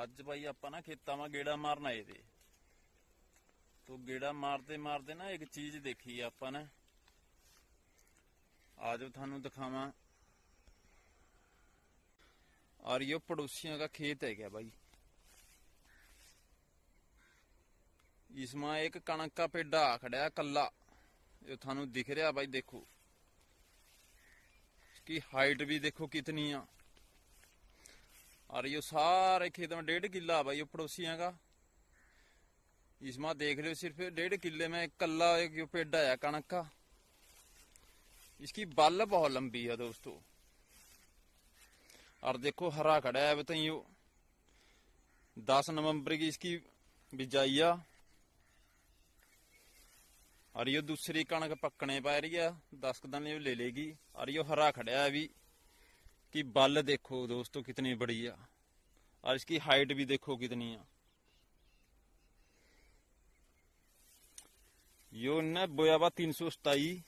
ਅੱਜ ਭਾਈ ਆਪਾਂ ਨਾ ਖੇਤਾਂ 'ਮਾ ਗੇੜਾ ਮਾਰਨ ਆਏ ਤੇ ਤੋ ਗੇੜਾ ਮਾਰਦੇ ਮਾਰਦੇ ਨਾ ਇੱਕ ਚੀਜ਼ ਦੇਖੀ ਆਪਾਂ ਨੇ ਆਜੋ ਤੁਹਾਨੂੰ ਦਿਖਾਵਾਂ और ये पड़ोसियों का खेत है क्या भाई इसमें एक कणक का पेड़ा खड़ा है कल्ला जो थानू दिख रहा भाई देखो इसकी हाइट भी देखो कितनी है और ये सारे खेत में डेढ़ किला है भाई ये पड़ोसियों का इसमें देख रहे हो सिर्फ डेढ़ किले में एक कल्ला एक जो पेड़ा है कणक का इसकी बल बहुत लंबी है दोस्तों और देखो हरा खड़ा है बताइयो दस नवंबर की इसकी बिजाई है और ये दूसरी कणक पकने पा रही है दस दिन ये ले लेगी और ये हरा खड़ा है अभी कि बल देखो दोस्तों कितनी बड़ी है और इसकी हाइट भी देखो कितनी है। यो ने बोया हुआ तीन सौ सताई।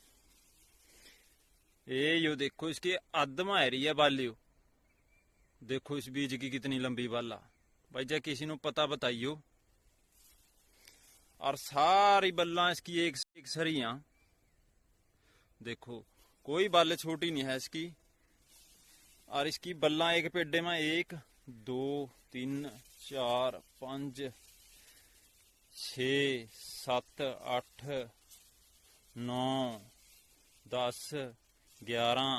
ये यो देखो, इसके अदमा है रही है बालियो देखो इस बीज की कितनी लंबी बाला भाई जा किसी को पता बताइयो। और सारी बल्ला इसकी एक एक सरिया देखो, कोई बल छोटी नहीं है इसकी। और इसकी बल्ला एक पेडे में एक दो तीन चार पांच छ सत्त अठ नौ दस ग्यारह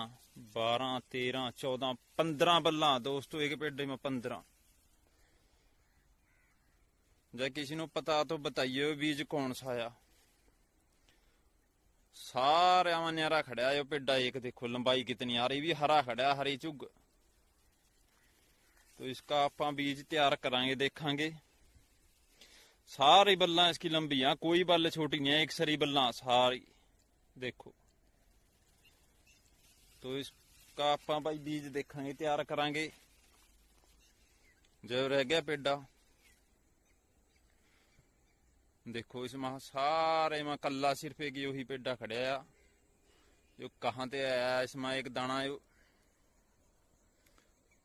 बारह तेरह चौदह पंद्रह बल्ला दोस्तों एक पेडे में पंद्रह जब किसी को पता तो बताइए बीज कौन सा आया सारे में न्यारा खड़ा है पेडा एक देखो लंबाई कितनी आ रही भी हरा खड़ा है हरी चुग तो इसका आप बीज तैयार करांगे देखांगे सारी बल्ला इसकी लंबी है कोई बल छोटी नहीं है एक सरी बल्ला सारी देखो तो इसका ਆਪਾਂ ਭਾਈ ਬੀਜ ਦੇਖਾਂਗੇ ਤਿਆਰ ਕਰਾਂਗੇ ਜੋ ਰਹਿ ਗਿਆ ਪੇਡਾ देखो इसमें सारे में कल्ला सिर्फ एक यो ही पेडा खड़ा है जो कहाँ ते आया है, इसमें एक दाना है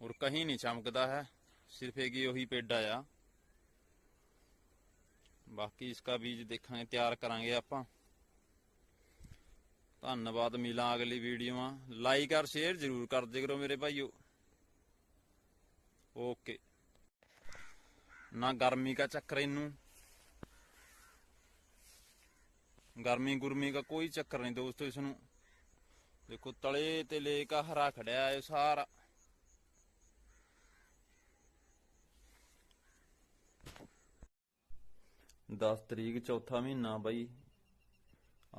और कहीं नहीं चमकता है सिर्फ एक यो ही पेडा आ बाकी इसका बीज देखांगे तैयार करांगे ਆਪਾਂ ਧੰਨਵਾਦ ਮਿਲਾਂ ਅਗਲੀ ਵੀਡੀਓਆਂ ਲਾਈਕ ਔਰ ਸ਼ੇਅਰ ਜ਼ਰੂਰ ਕਰ ਦਿਆ ਕਰੋ ਮੇਰੇ ਭਾਈਓ ਓਕੇ ਨਾ गर्मी का चक्कर इनू गर्मी गुर्मी का कोई चक्कर नहीं दोस्तों इसनों देखो तले ते लेकर हरा खड़ा है सारा ਦਸ ਤਰੀਕ ਚੌਥਾ ਮਹੀਨਾ ਬਾਈ।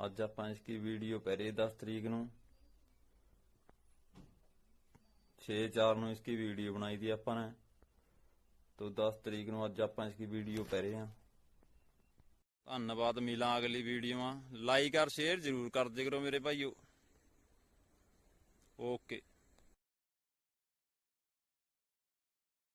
ਅੱਜ ਆਪਾਂ ਇਸ ਕੀ ਵੀਡੀਓ ਪਹਿਰੇ 10 ਤਰੀਕ ਨੂੰ। 6-4 ਨੂੰ ਇਸ ਕੀ ਵੀਡੀਓ ਬਣਾਈ ਦੀ ਆਪਾਂ ਨੇ। ਤੋਂ 10 ਤਰੀਕ ਨੂੰ ਅੱਜ ਆਪਾਂ ਇਸ ਕੀ ਵੀਡੀਓ ਪਹਿਰੇ ਆ। ਧੰਨਵਾਦ ਮਿਲਾਂ ਅਗਲੀ ਵੀਡੀਓਆਂ ਲਾਈਕ ਔਰ ਸ਼ੇਅਰ ਜ਼ਰੂਰ ਕਰਦੇ ਕਰੋ ਮੇਰੇ ਭਾਈਓ। ਓਕੇ